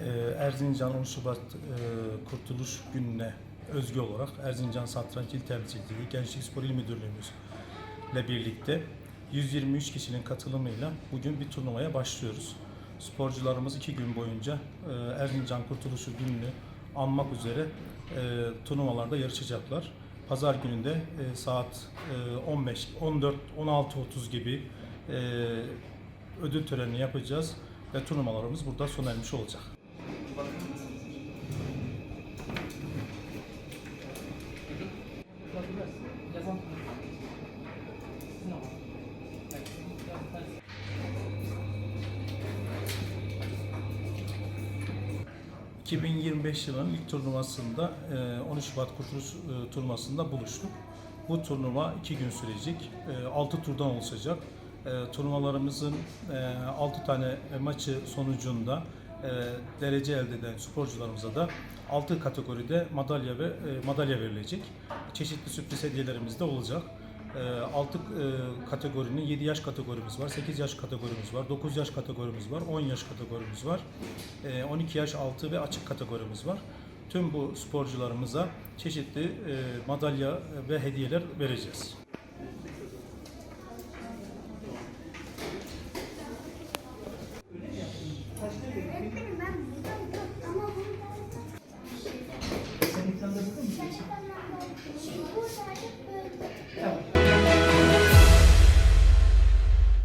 Ee, Erzincan 10 Şubat e, Kurtuluş Günü'ne özgü olarak Erzincan Satranç İl Temsilciliği Gençlik Spor İl Müdürlüğümüz ile birlikte 123 kişinin katılımıyla bugün bir turnuvaya başlıyoruz. Sporcularımız iki gün boyunca e, Erzincan Kurtuluşu Günü'nü anmak üzere e, turnuvalarda yarışacaklar. Pazar gününde e, saat e, 15, 14, 16.30 gibi ödül törenini yapacağız ve turnuvalarımız burada sona ermiş olacak. Yazan. 2025 yılının ilk turnuvasında e, 13 Şubat Kurtuluş e, turnuvasında buluştuk. Bu turnuva iki gün sürecek. 6 turdan oluşacak. E, Turnuvalarımızın 6 tane maçı sonucunda e, derece elde eden sporcularımıza da 6 kategoride madalya ve e, madalya verilecek. Çeşitli sürpriz hediyelerimiz de olacak. Ee, 6 e, kategorinin 7 yaş kategorimiz var, 8 yaş kategorimiz var, 9 yaş kategorimiz var, 10 yaş kategorimiz var, e, 12 yaş altı ve açık kategorimiz var. Tüm bu sporcularımıza çeşitli e, madalya ve hediyeler vereceğiz. Sen ekranda?